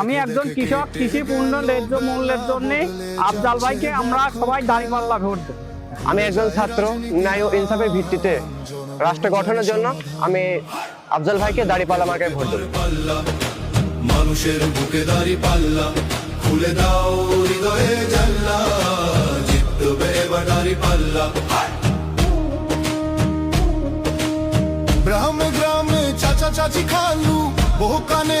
আমি একজন কৃষক কৃষি পূর্ণ ন্যায্য মূল্যের জন্য আফজাল ভাইকে আমরা সবাই দাঁড়িপাল্লা ভোট দেব আমি একজন ছাত্র ন্যায় ও ইনসাফের ভিত্তিতে রাষ্ট্র গঠনের জন্য আমি আফজাল ভাইকে দাঁড়িপাল্লা মার্কায় ভোট দেবো। মানুষের বুকে দাড়ি পাল্লা খুলে দাও হৃদয়ে জানলা জিতবে এবার দাড়ি পাল্লা। গ্রামে গ্রামে চাচা চাচি খালু বহু কানে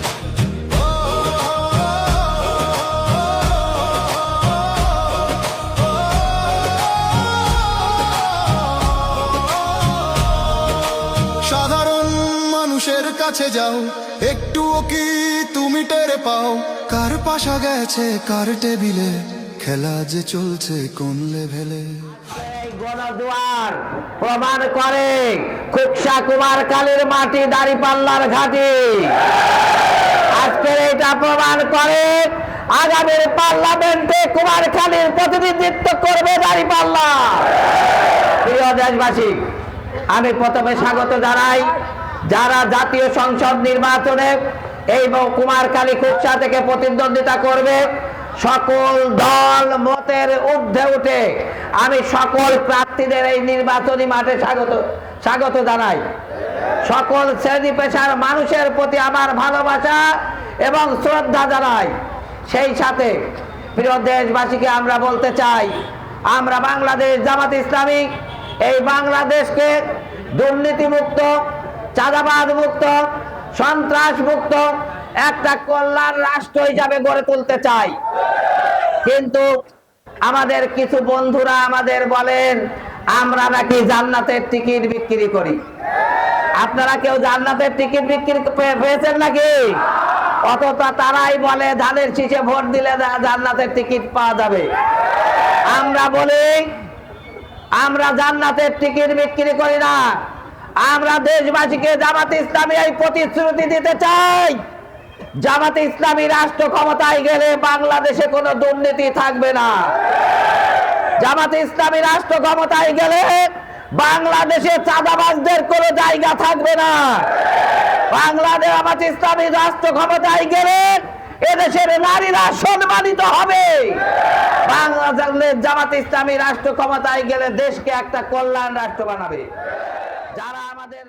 কাছে যাও। একটুও কি তুমি টের পাও? কার পাশা গেছে, কার টেবিলে? খেলা যে চলছে কোন লেভেলে? গণদুয়ার প্রমাণ করে খুকসা কুমার কালীর মাটি ঘাটি। আজকের এটা প্রমাণ করে আগামীর পার্লামেন্টে কুমার কালীর প্রতিনিধিত্ব করবে দাড়ি পাল্লা প্রিয় দেশবাসী, আমি প্রথমে স্বাগত জানাই যারা জাতীয় সংসদ নির্বাচনে এই কুমার কালী খুকসা থেকে প্রতিদ্বন্দ্বিতা করবে, সকল দল মতের ঊর্ধ্বে উঠে আমি সকল প্রার্থীদের এই নির্বাচনী মাঠে স্বাগত স্বাগত জানাই। সকল শ্রেণি পেশার মানুষের প্রতি আমার ভালোবাসা এবং শ্রদ্ধা জানাই। সেই সাথে প্রিয় দেশবাসীকে আমরা বলতে চাই, আমরা বাংলাদেশ জামাত ইসলামিক এই বাংলাদেশকে দুর্নীতিমুক্ত চাঁদাবাদ মুক্ত, সন্ত্রাস মুক্ত, একটা কল্যাণ রাষ্ট্র হিসাবে গড়ে তুলতে চাই। কিন্তু আমাদের কিছু বন্ধুরা আমাদের বলেন, আমরা নাকি জান্নাতের টিকিট বিক্রি করি। আপনারা কেউ জান্নাতের টিকিট বিক্রি পেয়েছেন নাকি? অথচ তারাই বলে, ধানের শীষে ভোট দিলে জান্নাতের টিকিট পাওয়া যাবে। আমরা বলি, আমরা জান্নাতের টিকিট বিক্রি করি না। আমরা দেশবাসীকে জামাতে ইসলামী এই প্রতিশ্রুতি দিতে চাই। জামাত ইসলামী রাষ্ট্র ক্ষমতায় গেলে বাংলাদেশে কোনো দুর্নীতি থাকবে না। জামাতে ইসলামী রাষ্ট্র ক্ষমতায় গেলে বাংলাদেশে চাঁদাবাজদের কোনো জায়গা থাকবে না। বাংলাদেশ জামাত ইসলামী রাষ্ট্র ক্ষমতায় গেলে এদেশের নারীরা সম্মানিত হবে। বাংলাদেশ জামাত ইসলামী রাষ্ট্র ক্ষমতায় গেলে দেশকে একটা কল্যাণ রাষ্ট্র বানাবে। যারা আমাদের